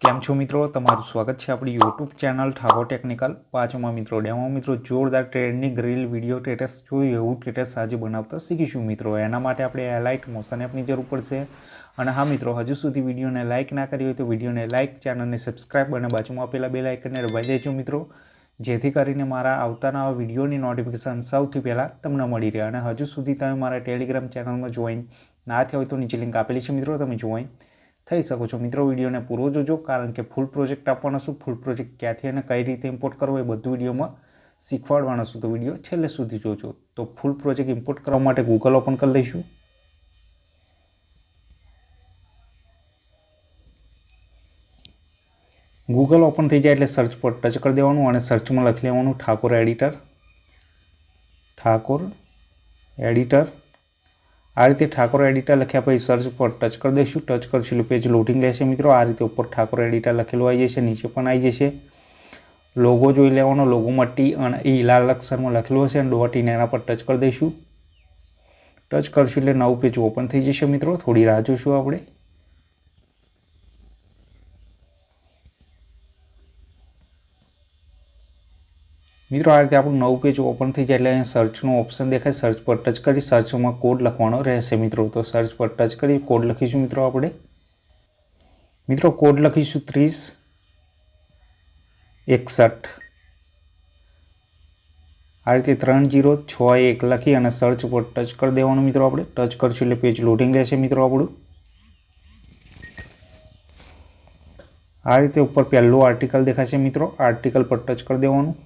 કેમ છો મિત્રો? તમારું સ્વાગત છે આપણી યુટ્યુબ ચેનલ ઠાકોર ટેકનિકલ પાંચમાં મિત્રો ડેમો મિત્રો, જોરદાર ટ્રેડની ગ્રીલ વીડિયો ટેટસ જોયું એવું ટેટસ આજે બનાવતા શીખીશું મિત્રો. એના માટે આપણે એલાઇટ મોશન એપની જરૂર પડશે. અને હા મિત્રો, હજુ સુધી વિડીયોને લાઇક ના કરી હોય તો વિડીયોને લાઇક ચેનલને સબસ્ક્રાઇબ અને બાજુમાં આપેલા બે લાઇકને દબાઈ દેજો મિત્રો. જેથી કરીને મારા આવતાના આવા વિડીયોની નોટિફિકેશન સૌથી પહેલાં તમને મળી રહે. અને હજુ સુધી તમે મારા ટેલિગ્રામ ચેનલમાં જોઈન ના થયા હોય તો નીચે લિંક આપેલી છે મિત્રો, તમે જોઈન થઈ શકો છો. મિત્રો, વિડીયોને પૂરો જોજો, કારણ કે ફૂલ પ્રોજેક્ટ આપવાનો છું ફૂલ પ્રોજેક્ટ ક્યાંથી અને કઈ રીતે ઇમ્પોર્ટ કરવો એ બધું વિડીયોમાં શીખવાડવાનો છું તો વીડિયો છેલ્લે સુધી જોજો. તો ફૂલ પ્રોજેક્ટ ઇમ્પોર્ટ કરવા માટે ગૂગલ ઓપન કરી લઈશું. ગૂગલ ઓપન થઈ જાય એટલે સર્ચ પર ટચ કરી દેવાનું અને સર્ચમાં લખી લેવાનું ઠાકોર એડિટર ઠાકોર એડિટર આ રીતે ઠાકોર એડિટર લખ્યા પછી સર્ચ પર ટચ કરી દઈશું. ટચ કરશું પેજ લોડિંગ લેશે મિત્રો. આ રીતે ઉપર ઠાકોર એડિટર લખેલું આવી જશે, નીચે પણ આવી જશે. લોગો જોઈ લેવાનો લોગોમાં ટી અને ઈ લાલ અક્ષરમાં લખેલું હશે અને ડોટ ઈને એના પર ટચ કરી દઈશું. ટચ કરશું એટલે નવું પેજ ઓપન થઈ જશે મિત્રો. થોડી રાહ જોઈશું આપણે. મિત્રો, આ રીતે આપણું નવું પેજ ઓપન થઈ જાય એટલે અહીંયા સર્ચનું ઓપ્શન દેખાય. સર્ચ પર ટચ કરી સર્ચમાં કોડ લખવાનો રહેશે મિત્રો. તો સર્ચ પર ટચ કરી કોડ લખીશું મિત્રો આપણે. મિત્રો કોડ લખીશું ત્રીસ, એકસઠ. આ રીતે ત્રણ જીરો છ એક લખી અને સર્ચ પર ટચ કરી દેવાનું મિત્રો આપણે. ટચ કરશું એટલે પેજ લોડિંગ રહેશે મિત્રો આપણું. આ રીતે ઉપર પહેલું આર્ટિકલ દેખાશે મિત્રો. આર્ટિકલ પર ટચ કરી દેવાનું.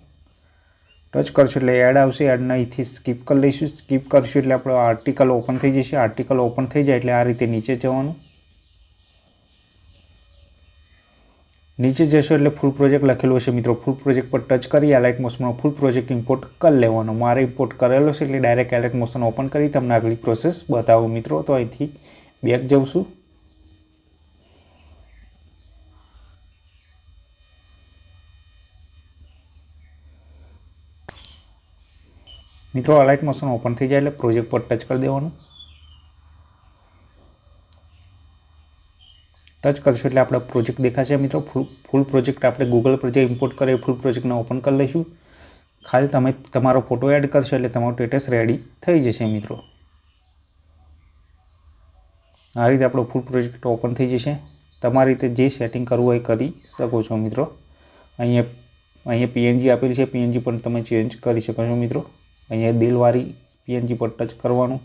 ટચ કરશું એટલે એડ આવશે એડને અહીંથી સ્કીપ કરી લઈશું. સ્કીપ કરશું એટલે આપણો આર્ટિકલ ઓપન થઈ જશે. આર્ટિકલ ઓપન થઈ જાય એટલે આ રીતે નીચે જવાનું. નીચે જશો એટલે ફૂલ પ્રોજેક્ટ લખેલું હશે. મિત્રો ફૂલ પ્રોજેક્ટ પર ટચ કરી એલાઇટ મોશનનો ફૂલ પ્રોજેક્ટ ઇમ્પોર્ટ કરી લેવાનો. મારે ઇમ્પોર્ટ કરેલો છે એટલે ડાયરેક્ટ એલાઇટ મોશન ઓપન કરી તમને આગલી પ્રોસેસ બતાવું. મિત્રો, તો અહીંથી બેક જઉં છું. મિત્રો અલાઇટ મોશન ઓપન થઈ જાય એટલે પ્રોજેક્ટ પર ટચ કરી દેવાનું. ટચ કરશું એટલે આપણે પ્રોજેક્ટ દેખાશે મિત્રો. ફૂલ ફૂલ પ્રોજેક્ટ આપણે ગૂગલ પર જે ઇમ્પોર્ટ કરે ફૂલ પ્રોજેક્ટને ઓપન કરી લઈશું. ખાલી તમે, તમારો ફોટો એડ કરશો એટલે તમારું સ્ટેટસ રેડી થઈ જશે મિત્રો. આ રીતે આપણો ફૂલ પ્રોજેક્ટ ઓપન થઈ જશે. તમારી રીતે જે સેટિંગ કરવું હોય કરી શકો છો મિત્રો. અહીંયા અહીંયા પીએનજી આપેલી છે. પીએનજી પણ તમે ચેન્જ કરી શકો છો મિત્રો. અહીંયા દિલવાળી પીએનજી પર ટચ કરવાનું.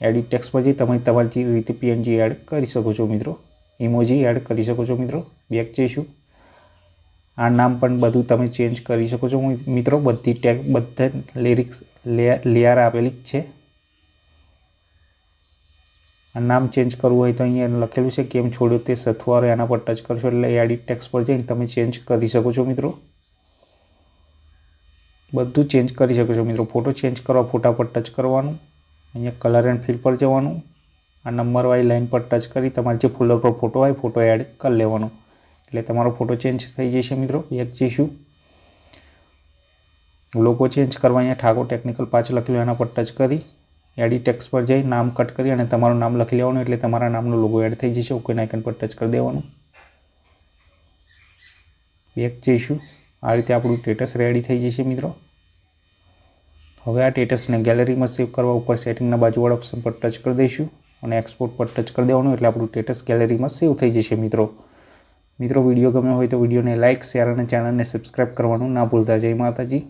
એડિટ ટેક્સ પછી તમે તમારી રીતે પીએનજી એડ કરી શકો છો મિત્રો. ઇમોજી એડ કરી શકો છો મિત્રો. બેક જઈશું. આ નામ પણ બધું તમે ચેન્જ કરી શકો છો મિત્રો. બધી ટેગ બધા લિરિક્સ લેયર આપેલી જ છે. આ નામ ચેન્જ કરવું હોય તો અહીંયા લખેલું છે, કેમ છોડ્યો તે સથવારો એના પર ટચ કરશો એટલે એડિટ ટેક્સ પર જઈને તમે ચેન્જ કરી શકો છો મિત્રો. બધું ચેન્જ કરી શકો છો મિત્રો. ફોટો ચેન્જ કરવા, ફોટા પર ટચ કરવાનું, અહીંયા કલર એન્ડ ફિલ પર જવાનું, આ નંબરવાળી લાઇન પર ટચ કરી તમારે જે ફોલ્ડર પર ફોટો હોય ફોટો એડ કરી લેવાનો. એટલે તમારો ફોટો ચેન્જ થઈ જશે મિત્રો. એક જઈશું. લોગો ચેન્જ કરવા અહીંયા ઠાકોર ટેકનિકલ પાંચ લખેલું એના પર ટચ કરી એડિટેક્સ પર જઈ, નામ કટ કરી અને તમારું નામ લખી લેવાનું, એટલે તમારા નામનો લોગો એડ થઈ જશે. ઓકે આઇકન પર ટચ કરી દેવાનું. બેક જઈશું. આ રીતે આપણું સ્ટેટસ રેડી થઈ જશે મિત્રો. હવે આ સ્ટેટસને ગેલેરીમાં સેવ કરવા ઉપર સેટિંગના બાજુવાળા ઓપ્શન પર ટચ કરી દઈશું અને એક્સપોર્ટ પર ટચ કરી દેવાનું એટલે આપણું સ્ટેટસ ગેલેરીમાં સેવ થઈ જશે મિત્રો. મિત્રો વીડિયો ગમ્યો હોય તો વિડીયોને લાઇક શેર અને ચેનલને સબસ્ક્રાઈબ કરવાનું ના ભૂલતા. જય માતાજી.